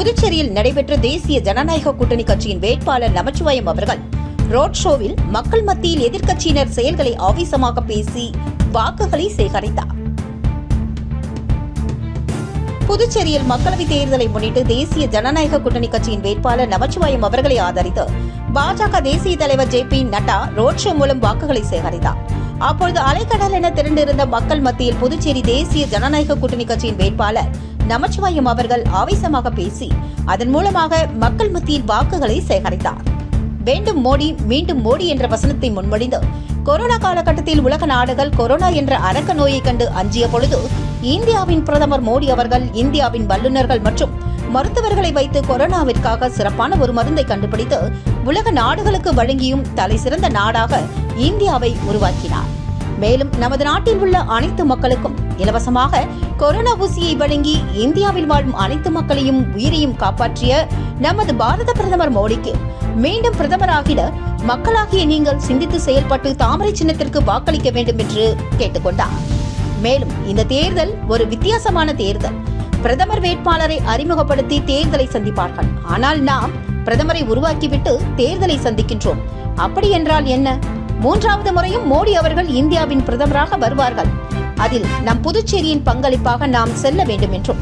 புதுச்சேரியில் நடைபெற்ற தேசிய ஜனநாயக கூட்டணி கட்சியின் வேட்பாளர் நமச்சிவாயம் அவர்கள் ரோட் ஷோவில் மக்கள் மத்தியில் எதிர்க்கட்சியினர் செயல்களை ஆவேசமாக பேசி வாக்குகளை சேகரித்தார். புதுச்சேரியில் மக்களவைத் தேர்தலை முன்னிட்டு தேசிய ஜனநாயக கூட்டணி கட்சியின் வேட்பாளர் நமச்சிவாயம் அவர்களை ஆதரித்து பாஜக தேசிய தலைவர் J P Nadda road show மூலம் வாக்குகளை சேகரித்தார். அப்பொழுது அலைக்கடல் என திரண்டிருந்த மக்கள் மத்தியில் புதுச்சேரி தேசிய ஜனநாயக கூட்டணி கட்சியின் வேட்பாளர் நமச்சிவாயம் அவர்கள் ஆவேசமாக பேசி அதன் மூலமாக மக்கள் மத்தியில் வாக்குகளை சேகரித்தார். வேண்டும் மோடி மீண்டும் மோடி என்ற வசனத்தை முன்மொழிந்து கொரோனா காலகட்டத்தில் உலக நாடுகள் கொரோனா என்ற அரக்க நோயை கண்டு அஞ்சிய பொழுது இந்தியாவின் பிரதமர் மோடி அவர்கள் இந்தியாவின் வல்லுநர்கள் மற்றும் மருத்துவர்களை வைத்து கொரோனாவிற்காக சிறப்பான ஒரு மருந்தை கண்டுபிடித்து உலக நாடுகளுக்கு வழங்கியும் தலை சிறந்த நாடாக இந்தியாவை உருவாக்கினார். மேலும் நமது நாட்டில் உள்ள அனைத்து மக்களுக்கும் இலவசமாக கொரோனா ஊசியை வழங்கி இந்தியாவில் வாழும் அனைத்து மக்களையும் உயிரையும் காப்பாற்றிய நமது பாரத பிரதமர் மோடிக்கு மீண்டும் பிரதமராகிட மக்களாகிய நீங்கள் சிந்தித்து செயல்பட்டு தாமரை சின்னத்திற்கு வாக்களிக்க வேண்டும் என்று கேட்டுக்கொண்டார். மேலும் இந்த தேர்தல் ஒரு வித்தியாசமான தேர்தல். பிரதமர் வேட்பாளரை அறிமுகப்படுத்தி தேர்தலை சந்திப்பார்கள். ஆனால் நாம் பிரதமரை உருவாக்கிவிட்டு தேர்தலை சந்திக்கின்றோம். அப்படி என்றால் என்ன? மூன்றாவது முறையும் மோடி அவர்கள் இந்தியாவின் பிரதமராக வருவார்கள். அதில் நம் புதுச்சேரியின் பங்களிப்பாக நாம் செல்ல வேண்டும் என்றும்.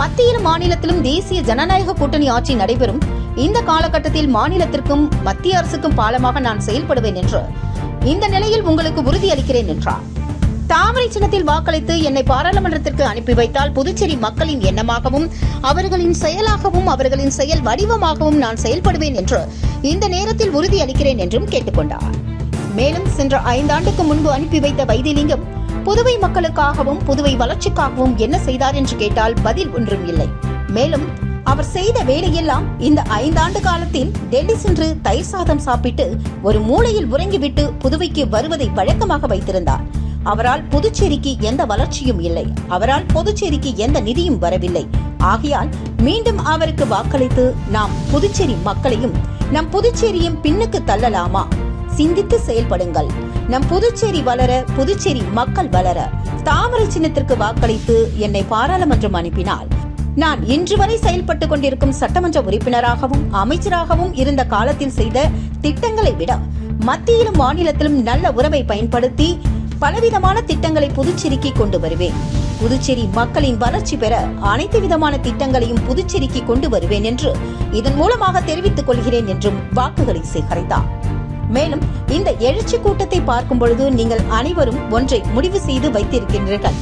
மத்தியிலும் மாநிலத்திலும் தேசிய ஜனநாயக கூட்டணி ஆட்சி நடைபெறும். இந்த காலகட்டத்தில் மாநிலத்திற்கும் மத்திய அரசுக்கும் பாலமாக நான் செயல்படுவேன் என்று இந்த நிலையில் உங்களுக்கு உறுதியளிக்கிறேன் என்றார் தாமரை சின்னத்தில் வாக்களித்து என்னை பாராளுமன்றத்திற்கு அனுப்பி வைத்தால் புதுச்சேரி மக்களின் எண்ணமாகவும் அவர்களின் செயலாகவும் அவர்களின் செயல் வடிவமாகவும் நான் செயல்படுவேன் என்று இந்த நேரத்தில் உறுதியளிக்கிறேன் என்றும் கேட்டுக்கொண்டார். மேலும் சென்ற ஐந்தாண்டுக்கு முன்பு அனுப்பி வைத்த வைத்திலிங்கம் புதுவை மக்களுக்காகவும் புதுவை வளர்ச்சிக்காகவும் என்ன செய்தார் என்று கேட்டால் பதில் ஒன்றும் இல்லை. மேலும் அவர் செய்த வேலையெல்லாம் இந்த ஐந்தாண்டு காலத்தில் டெல்லி சென்று தயிர் சாதம் சாப்பிட்டு ஒரு மூலையில் உறங்கிவிட்டு புதுவைக்கு வருவதை வழக்கமாக வைத்திருந்தார். அவரால் புதுச்சேரிக்கு எந்த வளர்ச்சியும் இல்லை. அவரால் புதுச்சேரிக்கு எந்த நிதியும் வரவில்லை. ஆகையால் மீண்டும் அவருக்கு வாக்களித்து நாம் புதுச்சேரி மக்களையும் நம் புதுச்சேரியும் பின்னுக்கு தள்ளலாமா? சிந்தித்து செயல்படுங்கள். நம் புதுச்சேரி வளர புதுச்சேரி மக்கள் வளர தாமரை சின்னத்திற்கு வாக்களித்து என்னை பாராளுமன்றம் அனுப்பினார். நான் இன்று வரை செயல்பட்டுக் கொண்டிருக்கும் சட்டமன்ற உறுப்பினராகவும் அமைச்சராகவும் இருந்த காலத்தில் செய்த திட்டங்களை விட மத்தியிலும் மாநிலத்திலும் நல்ல உறவை பயன்படுத்தி பலவிதமான திட்டங்களை புதுச்சேரிக்கு கொண்டு வருவேன். புதுச்சேரி மக்களின் வளர்ச்சி பெற அனைத்து விதமான திட்டங்களையும் புதுச்சேரிக்கு கொண்டு வருவேன் என்று இதன் மூலமாக தெரிவித்துக் கொள்கிறேன் என்றும் வாக்குகளை சேகரித்தார். மேலும் இந்த எழுச்சி கூட்டத்தை பார்க்கும் பொழுது நீங்கள் அனைவரும் ஒன்றை முடிவு செய்து வைத்திருக்கின்றீர்கள்.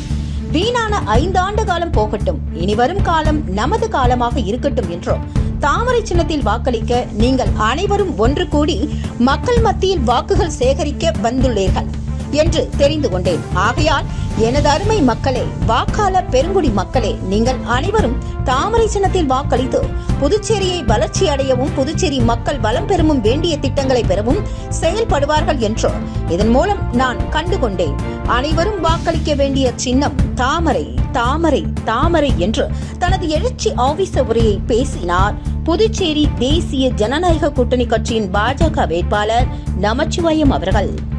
வீணான ஐந்தாண்டு காலம் போகட்டும். இனி வரும் காலம் நமது காலமாக இருக்கட்டும் என்றும். தாமரை சின்னத்தில் வாக்களிக்க நீங்கள் அனைவரும் ஒன்று கூடி மக்கள் மத்தியில் வாக்குகள் சேகரிக்க வந்துள்ளீர்கள். என்று தெரிந்து கொண்டேன். ஆகையால் எனது அருமை மக்களே வாக்காள பெருங்குடி மக்களே நீங்கள் அனைவரும் தாமரை சின்னத்தில் வாக்களித்து புதுச்சேரியை வளர்ச்சி அடையவும் புதுச்சேரி மக்கள் வளம் பெறவும் வேண்டிய திட்டங்களை பெறவும் செயல்படுவார்கள் என்றோ இதன் மூலம் நான் கண்டுகொண்டேன். அனைவரும் வாக்களிக்க வேண்டிய சின்னம் தாமரை தாமரை தாமரை என்று தனது எழுச்சி ஆபீச உரையை பேசினார். புதுச்சேரி தேசிய ஜனநாயக கூட்டணி கட்சியின் பாஜக வேட்பாளர் நமச்சிவாயம் அவர்கள்.